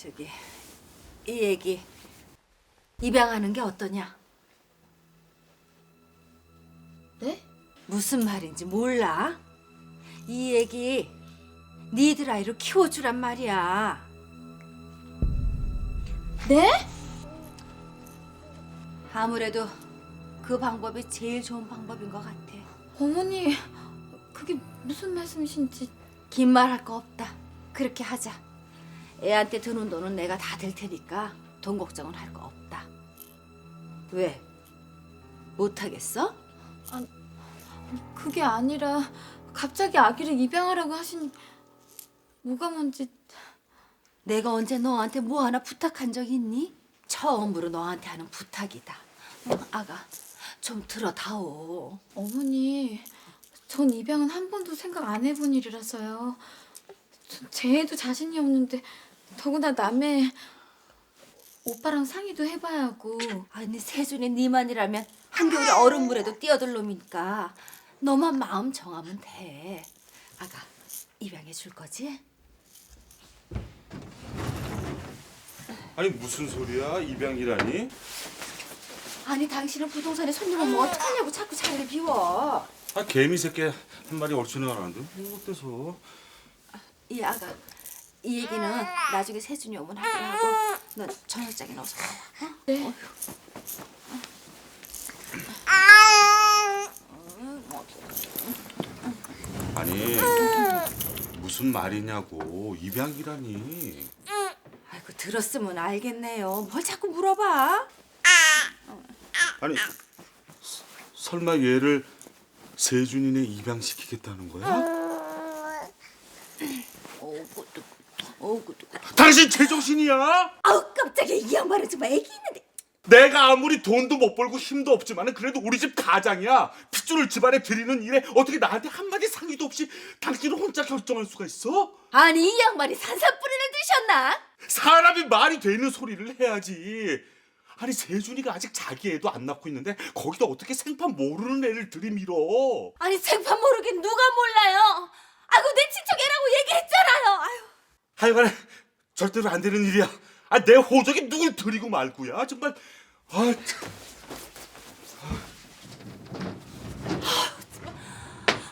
저기 이 얘기 입양하는 게 어떠냐? 네? 무슨 말인지 몰라? 이 얘기 니들 아이로 키워주란 말이야. 네? 아무래도 그 방법이 제일 좋은 방법인 것 같아. 어머니, 그게 무슨 말씀이신지. 긴 말 할 거 없다. 그렇게 하자. 애한테 드는 돈은 내가 다댈 테니까 돈 걱정은 할 거 없다. 왜? 못하겠어? 그게 아니라 갑자기 아기를 입양하라고 하신 뭐가 뭔지 내가 언제 너한테 뭐 하나 부탁한 적 있니? 처음으로 너한테 하는 부탁이다. 어, 아가, 좀 들어다오. 어머니, 전 입양은 한 번도 생각 안 해본 일이라서요. 전 쟤에도 자신이 없는데 더구나 남의 오빠랑 상의도 해봐야 하고 아니 세준이 네만이라면 한겨울에 얼음물에도 뛰어들 놈이니까 너만 마음 정하면 돼. 아가, 입양해 줄 거지? 아니 무슨 소리야 입양이라니? 아니 당신은 부동산에 손님 오면 어떡하냐고 자꾸 자리를 비워. 아 개미 새끼 한 마리 얼추 나가는데 뭐 어때서? 이 아가 이 얘기는 나중에 세준이 오면 하기로 하고 넌 저녁장에 넣어서. 어? 네. 아니 무슨 말이냐고 입양이라니? 아이고 들었으면 알겠네요. 뭘 자꾸 물어봐? 아니 서- 설마 얘를 세준이네 입양시키겠다는 거야? 어구도 어구도. 당신 제정신이야? 아우 깜짝이야 이 양반은 정말 애기 있는데. 내가 아무리 돈도 못 벌고 힘도 없지만은 그래도 우리 집 가장이야. 핏줄을 집안에 들이는 일에 어떻게 나한테 한마디 상의도 없이 당신은 혼자 결정할 수가 있어? 아니 이 양반이 산산뿌리를 드셨나? 사람이 말이 되는 소리를 해야지. 아니 세준이가 아직 자기 애도 안 낳고 있는데 거기다 어떻게 생판 모르는 애를 들이밀어? 아니 생판 모르긴 누가 몰라요. 아이고 내 친척 애라고 얘기했잖아요. 아유. 하여간에 절대로 안 되는 일이야. 아 내 호적이 누굴 들이고 말고야 정말. 아, 참.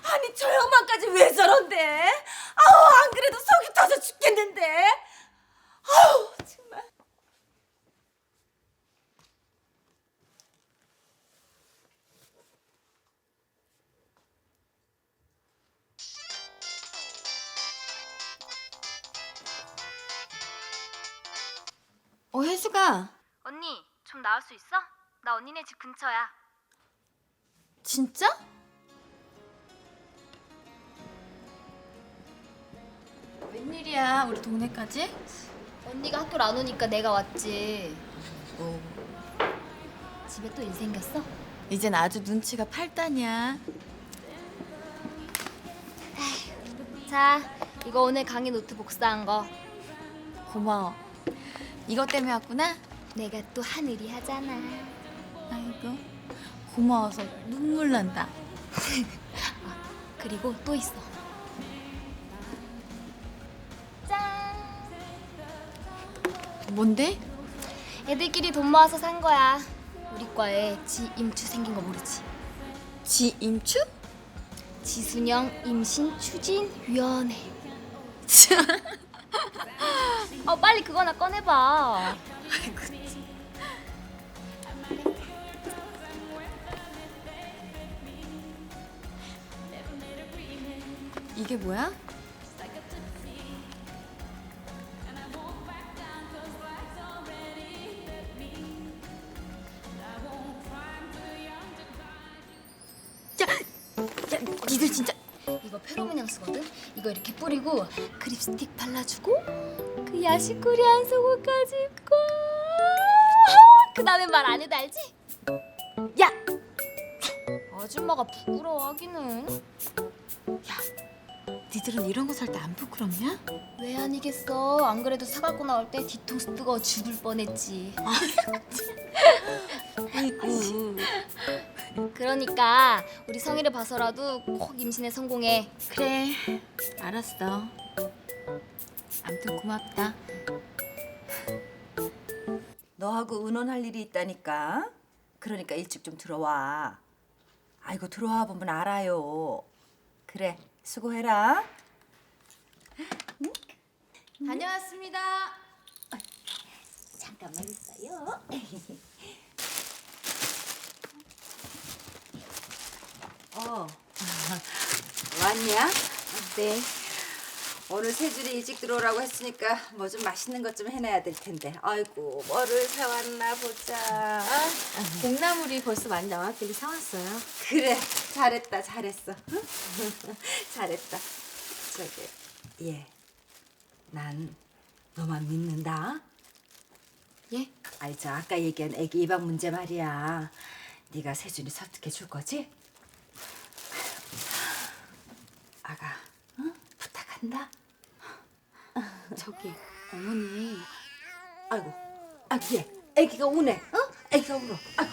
아니 저 양반까지 왜 저런데? 어 혜수가 언니, 좀 나올 수 있어? 나 언니네 집 근처야. 진짜? 웬일이야 우리 동네까지? 언니가 학교를 안 오니까 내가 왔지. 집에 또 일 생겼어? 이젠 아주 눈치가 팔단이야 자, 이거 오늘 강의 노트 복사한 거. 고마워 이것 때문에 왔구나? 내가 또 하늘이 하잖아. 아이고 고마워서 눈물 난다 그리고 또 있어. 짠! 뭔데? 애들끼리 돈 모아서 산 거야. 우리 과에 지임추 생긴 거 모르지? 지임추? 지순영 임신 추진 위원회. 어 빨리 그거나 꺼내봐. 이게 뭐야? 야, 야, 니들 진짜 이거 페로몬 향수거든. 이거 이렇게 뿌리고 그 립스틱 발라주고 그 야식코리안 속옷까지 입고 그 다음에 말 안 해도 알지? 야! 아줌마가 부끄러워하기는 니들은 이런 거 살 때 안 부끄럽냐? 왜 아니겠어 안 그래도 사 갖고 나올 때 뒤통수 뜨거워 죽을 뻔했지 아이고 그러니까 우리 성의를 봐서라도 꼭 임신에 성공해 그래 알았어 아무튼 고맙다 너하고 의논할 일이 있다니까. 그러니까 일찍 좀 들어와. 아이고 들어와 보면 알아요. 그래 수고해라. 다녀왔습니다. 잠깐만 있어요. 어 왔냐? 네. 오늘 세줄이 일찍 들어오라고 했으니까 뭐 좀 맛있는 것 좀 해놔야 될 텐데. 아이고 뭐를 사왔나 보자. 콩나물이 벌써 많이 나왔길래 사왔어요. 그래 잘했다 잘했어 응? 잘했다 저기 얘난 너만 믿는다 예? 아이 저 아까 얘기한 애기 입학 문제 말이야 네가 세준이 설득해 줄 거지? 아가 응? 부탁한다 저기 어머니 아이고 아기 얘 애기가 우네 어? 애기가 울어 아이고.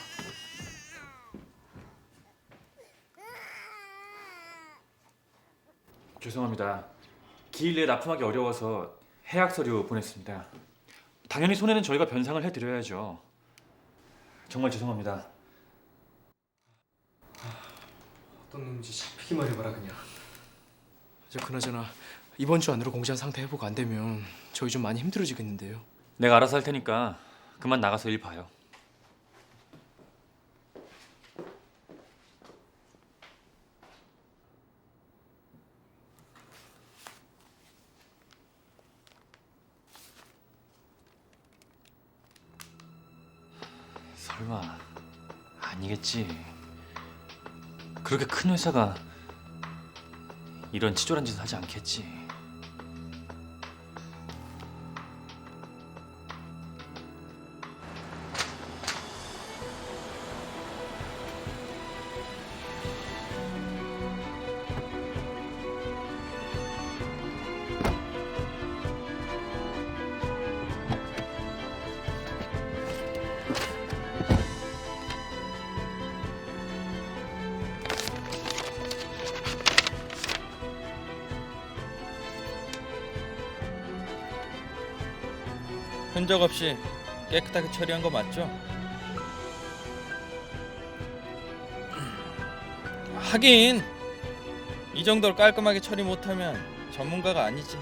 죄송합니다. 기일 내에 납품하기 어려워서 해약 서류 보냈습니다. 당연히 손해는 저희가 변상을 해드려야죠. 정말 죄송합니다. 어떤 놈인지 잡히기만 해봐라 그냥. 저 그나저나 이번 주 안으로 공지한 상태 회복 안 되면 저희 좀 많이 힘들어지겠는데요. 내가 알아서 할 테니까 그만 나가서 일 봐요. 설마 아니겠지. 그렇게 큰 회사가 이런 치졸한 짓을 하지 않겠지. 흔적 없이 깨끗하게 처리한 거 맞죠? 하긴 이 정도로 깔끔하게 처리 못하면 전문가가 아니지.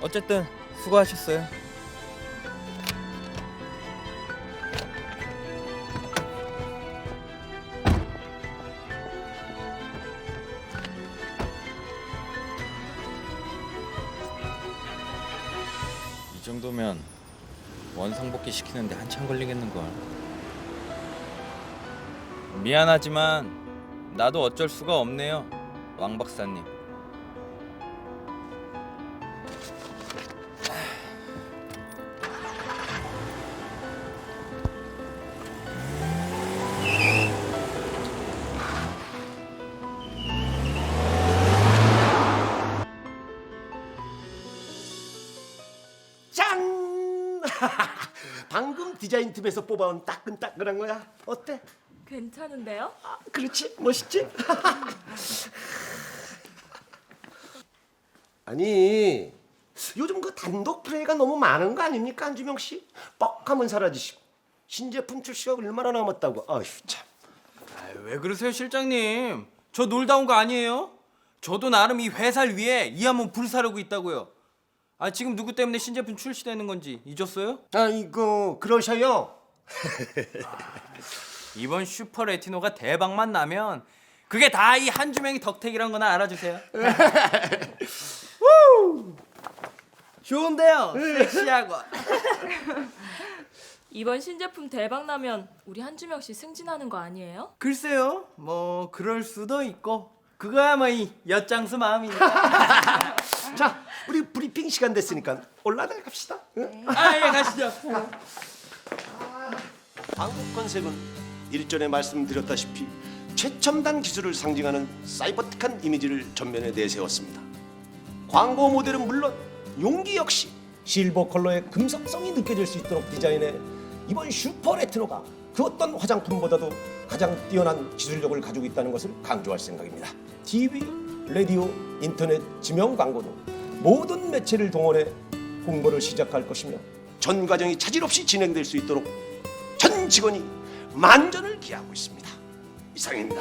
어쨌든 수고하셨어요. 정도면 원상복귀 시키는데 한참 걸리겠는걸. 미안하지만 나도 어쩔 수가 없네요, 왕 박사님. 디자인 팀에서 뽑아온 따끈따끈한 거야. 어때? 괜찮은데요? 아, 그렇지? 멋있지? 아니 요즘 그 단독 플레이가 너무 많은 거 아닙니까 안주명 씨? 뻑하면 사라지시고 신제품 출시가 얼마나 남았다고? 아휴 참. 아유, 왜 그러세요, 실장님? 저 놀다 온 거 아니에요? 저도 나름 이 회사를 위해 이 한번 불사르고 있다고요. 아 지금 누구 때문에 신제품 출시되는 건지 잊었어요? 아이고 그러셔요. 이번 슈퍼 레티노가 대박만 나면 그게 다 이 한주명이 덕택이란 거나 알아주세요. 좋은데요, 섹시하고. 이번 신제품 대박 나면 우리 한주명 씨 승진하는 거 아니에요? 글쎄요, 뭐 그럴 수도 있고 그거야 뭐 이 엿장수 마음이니까. 자 우리 브리핑 시간 됐으니까 올라가 갑시다. 응? 아, 예, 가시죠. 한국 컨셉은 일전에 말씀드렸다시피 최첨단 기술을 상징하는 사이버틱한 이미지를 전면에 내세웠습니다. 광고 모델은 물론 용기 역시 실버 컬러의 금속성이 느껴질 수 있도록 디자인해 이번 슈퍼 레트로가 그 어떤 화장품보다도 가장 뛰어난 기술력을 가지고 있다는 것을 강조할 생각입니다. TV, 라디오, 인터넷, 지명 광고 등 모든 매체를 동원해 홍보를 시작할 것이며 전 과정이 차질 없이 진행될 수 있도록 전 직원이 만전을 기하고 있습니다. 이상입니다.